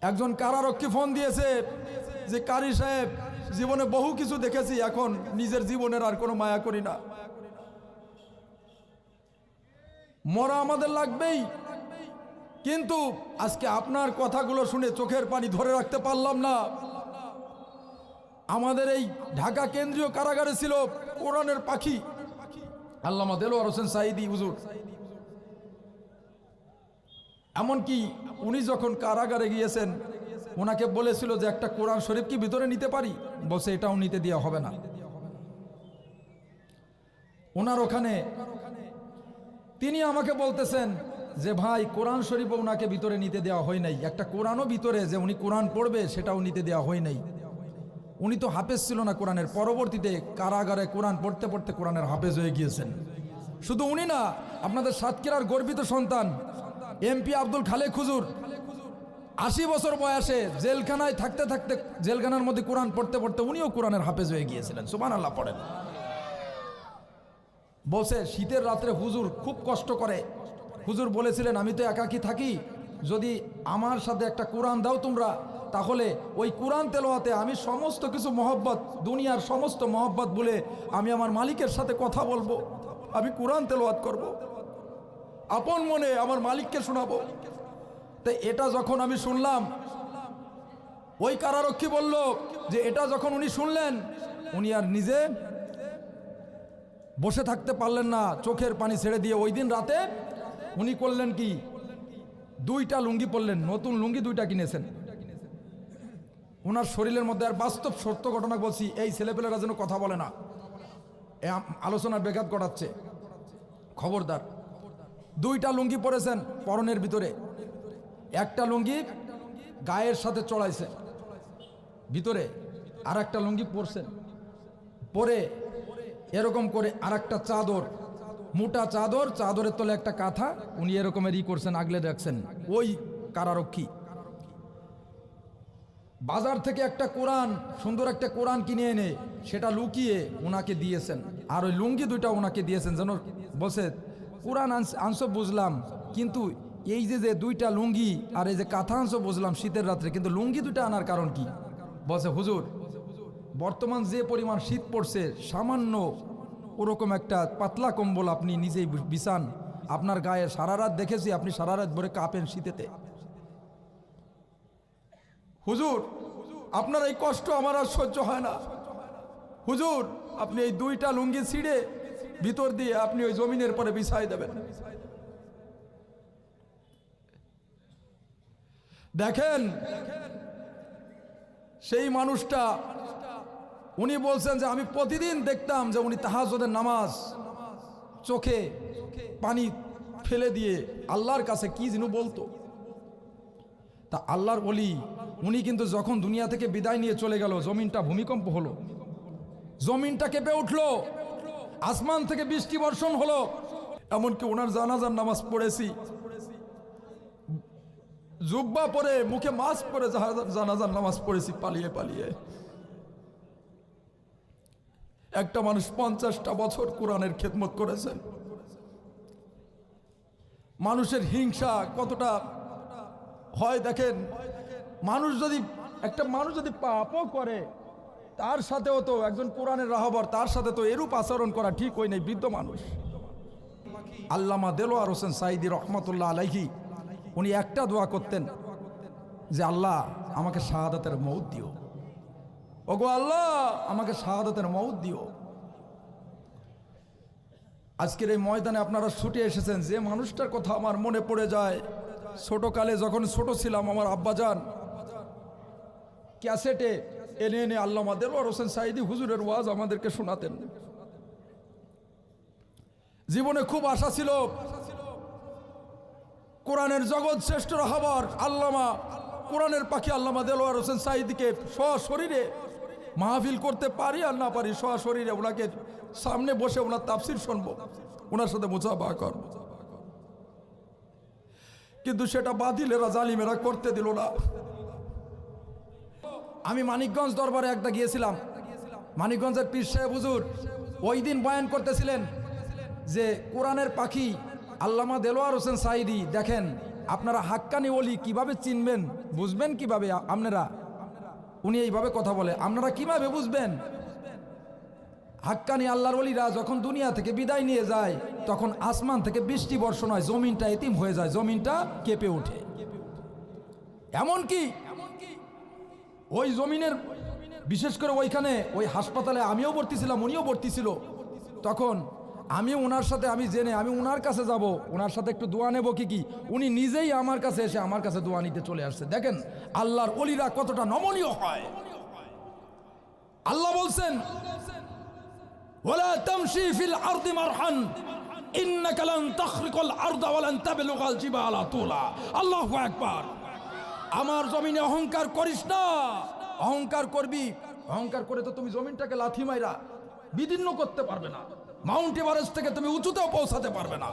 একজন কারারক্ষী ফোন দিয়েছে যে, কারি সাহেব, জীবনে বহু কিছু দেখেছি, এখন নিজের জীবনের আর কোনো মায়া করি না। মরা আমাদের লাগবেই। কিন্তু আজকে আপনার কথাগুলো শুনে চোখের পানি ধরে রাখতে পারলাম না। আমাদের এই ঢাকা কেন্দ্রীয় কারাগারে ছিল কোরআনের পাখি। আল্লামা দেলোয়ার হোসেন সাইদি হুজুর। এমনকি উনি যখন কারাগারে গিয়েছেন ওনাকে বলেছিল যে একটা কোরআন শরীফ কি ভিতরে নিতে পারি? বলছে, এটাও নিতে দেওয়া হবে না। ওনার ওখানে তিনি আমাকে বলতেছেন যে, ভাই, কোরআন শরীফও ওনাকে ভিতরে নিতে দেওয়া হয় নাই। একটা কোরআনও ভিতরে যে উনি কোরআন পড়বে, সেটাও নিতে দেওয়া হয় নাই। উনি তো হাফেজ ছিল না কোরআনের। পরবর্তীতে কারাগারে কোরআন পড়তে পড়তে কোরআনের হাফেজ হয়ে গিয়েছেন। শুধু উনি না, আপনাদের সাতক্ষীরার গর্বিত সন্তান এমপি আব্দুল খালেক খুজুর আশি বছর বয়সে জেলখানায় থাকতে থাকতে, জেলখানার মধ্যে কোরআন পড়তে পড়তে উনিও কোরআনের হাফেজ হয়ে গিয়েছিলেন। সুবান আল্লাহ পড়েন। বসে শীতের রাত্রে হুজুর খুব কষ্ট করে। হুজুর বলেছিলেন, আমি তো একাকি থাকি। যদি আমার সাথে একটা কোরআন দাও তোমরা, তাহলে ওই কোরআন তেলোয়াতে আমি সমস্ত কিছু মহব্বত, দুনিয়ার সমস্ত মহব্বত বলে আমি আমার মালিকের সাথে কথা বলব। আমি কোরআন তেলোয়াত করব। আপন মনে আমার মালিককে শোনাবো। তো এটা যখন আমি শুনলাম, ওই কারারক্ষী বলল যে এটা যখন উনি শুনলেন, উনি আর নিজে বসে থাকতে পারলেন না, চোখের পানি ছেড়ে দিয়ে। ওই দিন রাতে উনি করলেন কি? দুইটা লুঙ্গি পরলেন, নতুন লুঙ্গি দুইটা কিনেছেন। ওনার শরীরের মধ্যে আর বাস্তব সত্য ঘটনা বলছি, এই ছেলেপেলেরা যেন কথা বলে না। আলোচনার বেঘাত ঘটাচ্ছে। খবরদার। দুইটা লুঙ্গি পরেছেন পরনের ভিতরে। একটা লুঙ্গি গায়ের সাথে চড়াইছে। ভিতরে আর একটা লুঙ্গি পরছেন। পরে এরকম করে আর একটা চাদর, মোটা চাদর, চাদরের তলে একটা কাঁথা, উনি এরকমের ই করছেন, আগলে রাখছেন ওই কারারক্ষী। বাজার থেকে একটা কোরআন, সুন্দর একটা কোরআন কিনে এনে সেটা লুকিয়ে ওনাকে দিয়েছেন। আর ওই লুঙ্গি দুইটা ওনাকে দিয়েছেন, যেন বসে কোরআন আনছো বুঝলাম, কিন্তু এই যে যে দুইটা লুঙ্গি আর এই যে কাঁথা আনছো বুঝলাম শীতের রাত্রে, কিন্তু লুঙ্গি দুইটা আনার কারণ কি? বসে হুজুর, বর্তমান যে পরিমাণ শীত পড়ছে, সামান্য ওরকম একটা পাতলা কম্বল আপনি নিজেই বিছান। আপনার গায়ে সারা রাত দেখেছি, আপনি সারা রাত ভরে কাঁপেন শীতেতে। হুজুর, আপনার এই কষ্ট আমার আর সহ্য হয় না। হুজুর, আপনি এই দুইটা লুঙ্গি ছিঁড়ে ভিতর দিয়ে আপনি ওই জমিনের পরে বিছাই দেবেন। দেখেন, সেই মানুষটা, উনি বলছেন যে আমি প্রতিদিন দেখতাম যে উনি তাহাজদের নামাজ চোখে পানি ফেলে দিয়ে আল্লাহর কাছে কি যেন বলতো। তা আল্লাহর বলি উনি কিন্তু যখন দুনিয়া থেকে বিদায় নিয়ে চলে গেল, জমিনটা ভূমিকম্প হলো। জমিনটা কেঁপে উঠল। আসমান থেকে বৃষ্টি বর্ষণ হলো। এমনকি ওনার জানাজার নামাজ পড়েছি। জুব্বা পরে, মুখে মাস্ক পরে জানাজার নামাজ পড়েছি পালিয়ে পালিয়ে। একটা মানুষ পঞ্চাশটা বছর কোরআনের খেদমত করেছেন মানুষের হিংসা কতটা হয় দেখেন? মানুষ যদি একটা মানুষ যদি পাপও করে তার সাথেও তো একজন কোরআনের রাহবর, তার সাথে তো এরূপ আচরণ করা ঠিক হয় নাই, বৃদ্ধ মানুষ। আল্লামা দেলোয়ার হোসেন সাইদি রহমতুল্লাহ আলাইহি, উনি একটা দোয়া করতেন যে, আল্লাহ, আমাকে শাহাদাতের মৌত দিও। ওগো আল্লাহ, আমাকে শাহাদাতের মৌত দিও। আজকের এই ময়দানে আপনারা ছুটে এসেছেন, যে মানুষটার কথা আমার মনে পড়ে যায়। ছোটকালে যখন ছোট ছিলাম, আমার আব্বাজান ক্যাসেটে এনে এনে আল্লামা দেলোয়ার হোসেন সাইদি হুজুরের ওয়াজ আমাদেরকে শোনাতেন। জীবনে খুব আশা ছিল। কোরআনের জগৎ শ্রেষ্ঠ রাহাবার আল্লামা, কোরআনের পাখি আল্লামা দেলোয়ার হোসেন সাইদিকে সশরীরে মাহফিল করতে পারি আর না পারি সশরীরে ওনাকে সামনে বসে ওনার তাফসির শুনব, ওনার সাথে মোচাবা কর কিন্তু সেটা বাতিলেরা জালিমেরা করতে দিল না। আমি মানিকগঞ্জ দরবারে একটা গিয়েছিলাম। মানিকগঞ্জের পীর সাহেব হুজুর ওই দিন বয়ান করতেছিলেন যে, কোরআনের পাখি আল্লামা দেলোয়ার হোসেন সাইদি দেখেন আপনারা হাক্কানি ওলি কীভাবে চিনবেন, বুঝবেন কীভাবে আপনারা? উনি এইভাবে কথা বলে, আপনারা কীভাবে বুঝবেন? হাক্কানি আল্লাহর ওলিরা যখন দুনিয়া থেকে বিদায় নিয়ে যায়, তখন আসমান থেকে বৃষ্টি বর্ষণ হয়, জমিনটা এতিম হয়ে যায়, জমিনটা কেঁপে ওঠে। এমনকি ওই জমিনের, বিশেষ করে ওইখানে, ওই হাসপাতালে আমিও ভর্তি ছিলাম, উনিও ভর্তি ছিল। তখন আমি ওনার সাথে, আমি জেনে, আমি ওনার কাছে যাব ওনার সাথে একটু দোয়া নেব কি কি? উনি নিজেই আমার কাছে এসে আমার কাছে দোয়া নিতে চলে আসছে। দেখেন, আল্লাহর অলিরা কতটা নমনীয় হয়। আল্লাহ বলছেন আল্লাহু আকবার। আমার জমিনে অহংকার করিস না। অহংকার করবি, অহংকার করে তো তুমি জমিনটাকে লাথি মাইরা বিদীর্ণ করতে পারবে না। মাউন্ট এভারেস্ট থেকে তুমি উঁচুতেও পৌঁছাতে পারবে না।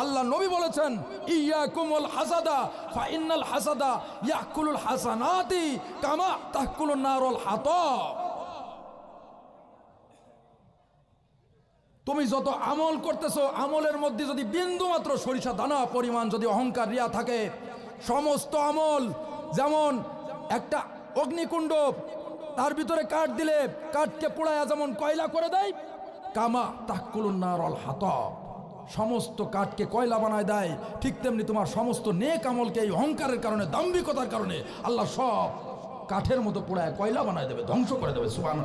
আল্লাহ নবী বলেছেন ইয়া কুমল হাসাদা ফা ইন্নাল হাসাদা ইয়াকুলুল হাসানাতি কামা তাকুলুন নারুল হাতাব তুমি যত আমল করতেছো, আমলের মধ্যে যদি বিন্দু মাত্র সরিষা দানা পরিমাণ যদি অহংকার রিয়া থাকে সমস্ত আমল যেমন একটা অগ্নিকুণ্ড তার ভিতরে কাঠ দিলে কাঠকে পোড়ায়া যেমন কয়লা করে দেয়, কামা তাকুলুন নারল হাত সমস্ত কাঠকে কয়লা বানায় দেয়, ঠিক তেমনি তোমার সমস্ত নেক আমলকে এই অহংকারের কারণে, দাম্ভিকতার কারণে আল্লাহ সব কাঠের মতো পোড়ায় কয়লা বানায় দেবে, ধ্বংস করে দেবে সুবান